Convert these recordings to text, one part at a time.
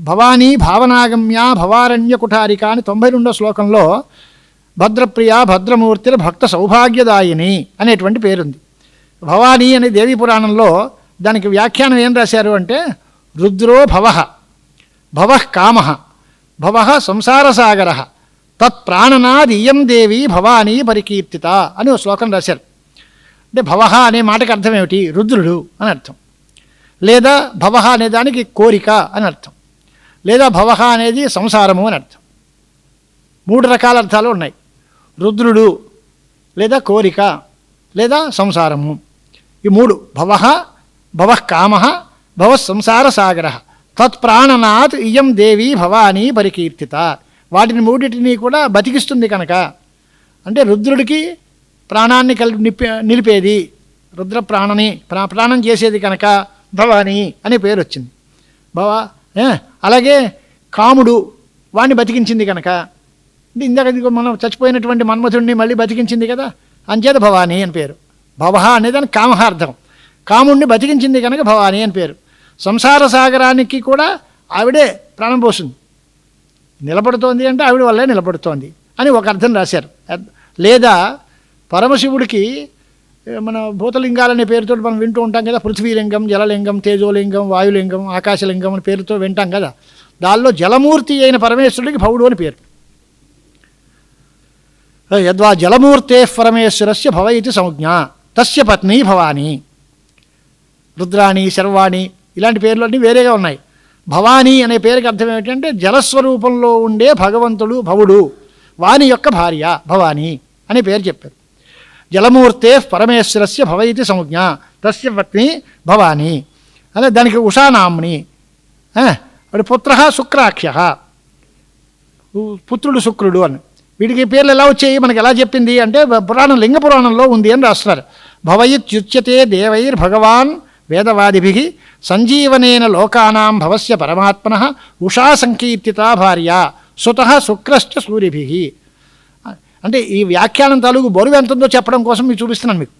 భవానీ భావనాగమ్య భవారణ్యకుఠారికాని అని తొంభై రెండో శ్లోకంలో భద్రప్రియ భద్రమూర్తిల భక్త సౌభాగ్యదాయిని అనేటువంటి పేరుంది. భవానీ అనే దేవీ పురాణంలో దానికి వ్యాఖ్యానం ఏం రాశారు అంటే రుద్రో భవ భవ కామ భవ సంసారసాగర తత్ప్రాణనాదియం దేవి భవానీ పరికీర్తిత అని ఒక శ్లోకం రాశారు. అంటే భవ అనే మాటకు అర్థం ఏమిటి? రుద్రుడు అని అర్థం. లేదా భవ అనే దానికి కోరిక అని అర్థం. లేదా భవ అనేది సంసారము అని అర్థం. మూడు రకాల అర్థాలు ఉన్నాయి. రుద్రుడు లేదా కోరిక లేదా సంసారము. ఈ మూడు భవ భవకామ భవ సంసార సాగర. తత్ప్రాణనాత్ ఇయం దేవి భవానీ పరికీర్తిత. వాటిని మూడింటిని కూడా బతికిస్తుంది కనుక. అంటే రుద్రుడికి ప్రాణాన్ని కలిపి నిలిపేది. రుద్ర ప్రాణని ప్రాణం చేసేది కనుక భవాని అనే పేరు వచ్చింది భవ అలాగే కాముడు వాణ్ణి బతికించింది కనుక. ఇందాక మనం చచ్చిపోయినటువంటి మన్మథుడిని మళ్ళీ బతికించింది కదా? అంచేత భవానీ అని పేరు. భవ అనేదాని కామహార్థం. కాముణ్ణి కాముడిని బతికించింది కనుక భవానీ అని పేరు. సంసార సాగరానికి కూడా ఆవిడే ప్రాణం పోస్తుంది నిలబడుతోంది అంటే ఆవిడ వల్లే నిలబడుతోంది అని ఒక అర్థం రాశారు. లేదా పరమశివుడికి మన భూతలింగాలనే పేరుతో మనం వింటూ ఉంటాం కదా పృథ్వీలింగం జలలింగం తేజోలింగం వాయులింగం ఆకాశలింగం అని పేరుతో వింటాం కదా. దానిలో జలమూర్తి అయిన పరమేశ్వరుడికి భవుడు అని పేరు. యద్వా జలమూర్తే పరమేశ్వరస్య భవ ఇది సంజ్ఞ తస్య పత్ని భవానీ. రుద్రాణి శర్వాణి ఇలాంటి పేర్లన్నీ వేరేగా ఉన్నాయి. భవానీ అనే పేరుకి అర్థం ఏమిటంటే జలస్వరూపంలో ఉండే భగవంతుడు భవుడు వాని యొక్క భార్య భవానీ అనే పేరు చెప్పారు. జలమూర్తే పరమేశ్వరస్య భవైతి సంజ్ఞ తస్య పత్ని భవాని. అదే దానికి ఉషానామ్ని వాడి పుత్ర శుక్రాఖ్య. పుత్రుడు శుక్రుడు అని. వీడికి పేర్లు ఎలా వచ్చాయి? మనకి ఎలా చెప్పింది? అంటే పురాణం లింగ పురాణంలో ఉంది అని రాస్తున్నారు. భవయిత్యుచ్యతే దేవైర్ భగవాన్ వేదవాదిభి సంజీవనేన లోకానాం భవస్య పరమాత్మన ఉషా సంకీర్తిత భార్య సుత శుక్రశ్చ సూరిభి అంటే ఈ వ్యాఖ్యానం తాలూకు బరువు ఎంత ఉందో చెప్పడం కోసం మీకు చూపిస్తున్నాను మీకు.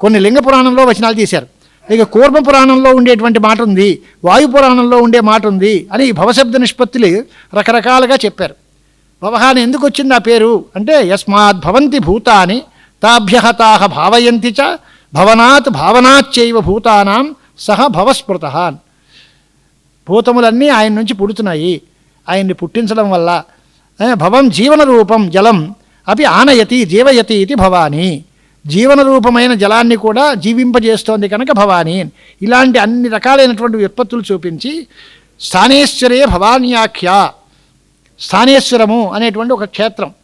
కొన్ని లింగ పురాణంలో వచనాలు తీశారు. ఇక కూర్మ పురాణంలో ఉండేటువంటి మాట ఉంది వాయు పురాణంలో ఉండే మాట ఉంది అని ఈ భవశబ్ద నిష్పత్తులు రకరకాలుగా చెప్పారు. భవహాని ఎందుకు వచ్చింది ఆ పేరు? అంటే యస్మాత్ భవంతి భూతాని తాభ్యహతాహ భావయంతి చ భవనాత్ భావనాచ్చైవ భూతానాం సహ భవస్మృత. భూతములన్నీ ఆయన నుంచి పుడుతున్నాయి. ఆయన్ని పుట్టించడం వల్ల భవం జీవన రూపం జలం అవి ఆనయతి జీవయతి ఇది భవానీ. జీవన రూపమైన జలాన్ని కూడా జీవింపజేస్తోంది కనుక భవాని. ఇలాంటి అన్ని రకాలైనటువంటి విపత్తులు చూపించి స్థానేశ్వరే భవాన్యాఖ్య స్థానేశ్వరము అనేటువంటి ఒక క్షేత్రం.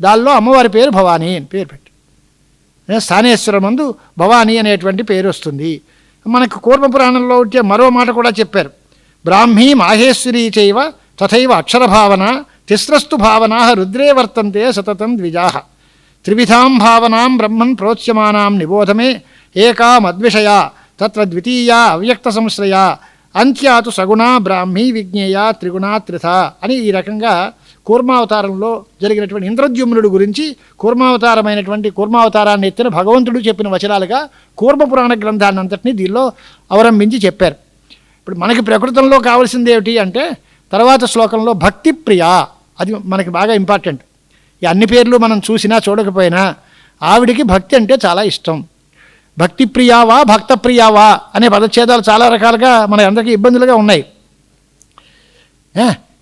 దానిలో అమ్మవారి పేరు భవానీ అని పేరు పెట్టి. స్థానేశ్వరమందు భవానీ అనేటువంటి పేరు వస్తుంది. మనకు కూర్మపురాణంలో వచ్చే మరో మాట కూడా చెప్పారు. బ్రాహ్మీ మాహేశ్వరీ చైవ తథైవ అక్షరభావన తిస్రస్తు భావనా రుద్రే వర్తంతే సతతం ద్విజాహ త్రివిధాం భావనాం బ్రహ్మన్ ప్రోచ్యమానాం నిబోధమే ఏకా మద్విషయా తత్ర ద్వితీయా అవ్యక్త సంశ్రయా అంత్యాతు సగుణా బ్రాహ్మీ విజ్ఞేయ త్రిగుణా త్రిథ అని ఈ రకంగా కూర్మావతారంలో జరిగినటువంటి ఇంద్రద్యుమ్నుడు గురించి కూర్మావతారమైనటువంటి కూర్మావతారాన్ని ఎత్తిన భగవంతుడు చెప్పిన వచనాలుగా కూర్మ పురాణ గ్రంథాన్ని అంతటినీ దీనిలో అవలంబించి చెప్పారు. ఇప్పుడు మనకి ప్రకృతంలో కావాల్సింది ఏమిటి అంటే తర్వాత శ్లోకంలో భక్తిప్రియ అది మనకి బాగా ఇంపార్టెంట్ ఈ అన్ని పేర్లు మనం చూసినా చూడకపోయినా ఆవిడికి భక్తి అంటే చాలా ఇష్టం. భక్తి ప్రియావా భక్త ప్రియావా అనే పదచ్ఛేదాలు చాలా రకాలుగా మన అందరికీ ఇబ్బందులుగా ఉన్నాయి.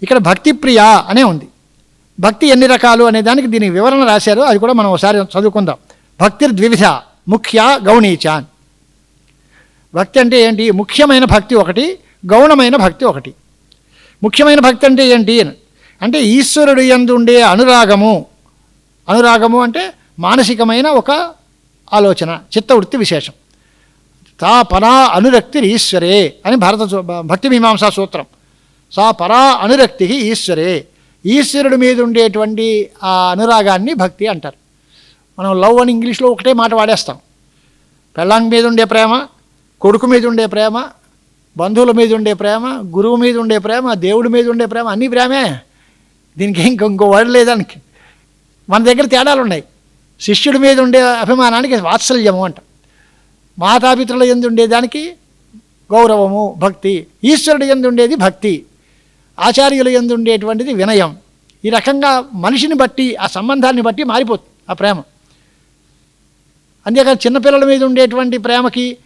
ఇక్కడ భక్తి ప్రియ అనే ఉంది. భక్తి ఎన్ని రకాలు అనే దానికి దీనికి వివరణ రాశారు. అది కూడా మనం ఒకసారి చదువుకుందాం. భక్తి ద్వివిధ ముఖ్య గౌణీచాన్ భక్తి అంటే ఏంటి? ముఖ్యమైన భక్తి ఒకటి గౌణమైన భక్తి ఒకటి. ముఖ్యమైన భక్తి అంటే ఏంటి? అంటే ఈశ్వరుడు ఎందుండే ఉండే అనురాగము. అనురాగము అంటే మానసికమైన ఒక ఆలోచన చిత్తవృత్తి విశేషం. తా పరా అనురక్తి ఈశ్వరే అని భారత భక్తి మీమాంసా సూత్రం. సా పరా అనురక్తి ఈశ్వరే. ఈశ్వరుడి మీద ఉండేటువంటి ఆ అనురాగాన్ని భక్తి అంటారు. మనం లవ్ అని ఇంగ్లీష్లో ఒకటే మాట వాడేస్తాం. పెళ్ళాంగ్ మీద ఉండే ప్రేమ కొడుకు మీద ఉండే ప్రేమ బంధువుల మీద ఉండే ప్రేమ గురువు మీద ఉండే ప్రేమ దేవుడి మీద ఉండే ప్రేమ అన్నీ ప్రేమే. దీనికి ఇంకో ఇంకో వర్డ్ లేదానికి. మన దగ్గర తేడాలు ఉన్నాయి. శిష్యుడి మీద ఉండే అభిమానానికి వాత్సల్యము అంట. మాతాపితృల ఎందు ఉండేదానికి గౌరవము భక్తి. ఈశ్వరుడు ఎందు ఉండేది భక్తి. ఆచార్యుల ఎందు ఉండేటువంటిది వినయం. ఈ రకంగా మనిషిని బట్టి ఆ సంబంధాన్ని బట్టి మారిపోతుంది ఆ ప్రేమ. అంతేకాదు చిన్నపిల్లల మీద ఉండేటువంటి ప్రేమకి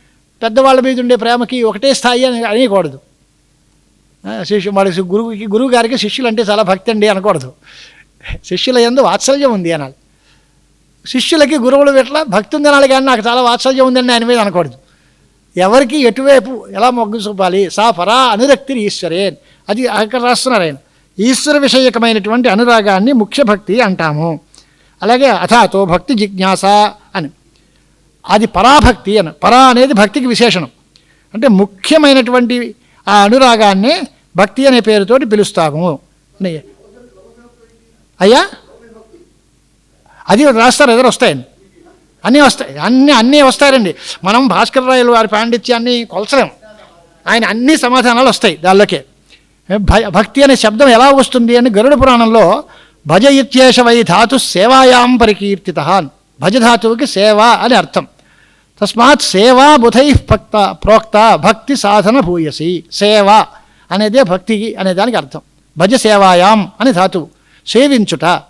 పెద్దవాళ్ళ మీద ఉండే ప్రేమకి ఒకటే స్థాయి అని అనేయకూడదు. శిష్యు వాళ్ళకి గురువుకి గురువు గారికి శిష్యులు అంటే చాలా భక్తి అండి అనకూడదు. శిష్యుల ఎందు వాత్సల్యం ఉంది అనాలి. శిష్యులకి గురువులు ఎట్లా? భక్తి ఉంది అనాలి కానీ నాకు చాలా వాత్సల్యం ఉందండి ఆయన మీద అనకూడదు. ఎవరికి ఎటువైపు ఎలా మొగ్గు చూపాలి? సా పరా అనురక్తి ఈశ్వరే అది అక్కడ రాస్తున్నారు ఆయన. ఈశ్వర విషయకమైనటువంటి అనురాగాన్ని ముఖ్య భక్తి అంటాము. అలాగే అథాతో భక్తి జిజ్ఞాస అని. అది పరాభక్తి అని పరా అనేది భక్తికి విశేషణం. అంటే ముఖ్యమైనటువంటి ఆ అనురాగాన్ని భక్తి అనే పేరుతోటి పిలుస్తాము. అయ్యా? అది రాస్తారు ఎదురు వస్తాయండి అన్నీ వస్తాయి. అన్నీ అన్నీ వస్తాయండి. మనం భాస్కర్ రాయలు వారి పాండిత్యాన్ని కొలచలేం. ఆయన అన్ని సమాధానాలు వస్తాయి దానిలోకే. భక్తి అనే శబ్దం ఎలా వస్తుంది అని గరుడ పురాణంలో భజ ఇత్యేష వై ధాతు సేవాయాం పరికీర్తిత భజధాతువుకి సేవ అని అర్థం. తస్మాత్ సేవా బుధై భక్త ప్రోక్త భక్తి సాధన భూయసి. సేవ అనేదే భక్తి అనే దానికి అర్థం. భజ సేవాయాం అని ధాతువు సేవించుట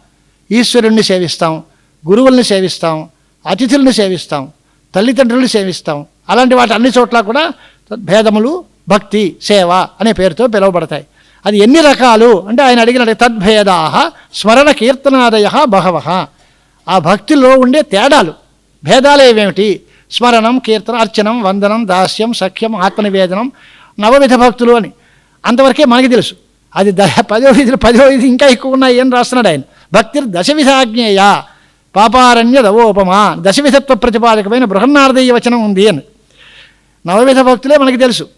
ఈశ్వరుణ్ణి సేవిస్తాం గురువుల్ని సేవిస్తాం అతిథుల్ని సేవిస్తాం తల్లిదండ్రుల్ని సేవిస్తాం. అలాంటి వాటి అన్ని చోట్ల కూడా భేదములు భక్తి సేవ అనే పేరుతో పిలువబడతాయి. అది ఎన్ని రకాలు అంటే ఆయన అడిగిన తద్భేదా స్మరణ కీర్తనాదయ బహవ. ఆ భక్తిలో ఉండే తేడాలు భేదాలు ఏమేమిటి స్మరణం కీర్తన అర్చనం వందనం దాస్యం సఖ్యం ఆత్మనివేదనం నవవిధ భక్తులు అని. అంతవరకే మనకి తెలుసు. అది ద పదో విధులు పదో విధి ఇంకా ఎక్కువ ఉన్నాయి అని రాస్తున్నాడు ఆయన. భక్తి దశవిధాజ్ఞేయ పాపారణ్య దవోపమా దశవిధత్వ ప్రతిపాదకమైన బృహన్నారదీయ వచనం ఉంది అని. నవవిధ భక్తులే మనకి తెలుసు.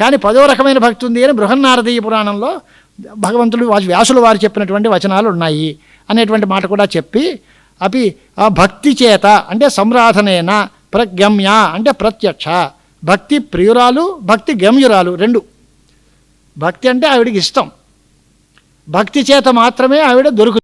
కానీ పదో రకమైన భక్తి ఉంది అని బృహన్నారదీయ పురాణంలో భగవంతుడు వ్యాసులు వారు చెప్పినటువంటి వచనాలు ఉన్నాయి అనేటువంటి మాట కూడా చెప్పి అపి ఆ భక్తి చేత అంటే సంరాధనైనా ప్రగమ్య అంటే ప్రత్యక్ష. భక్తి ప్రియురాలు భక్తి గమ్యురాలు రెండు. భక్తి అంటే ఆవిడికి ఇష్టం. భక్తి చేత మాత్రమే ఆవిడ దొరుకుతుంది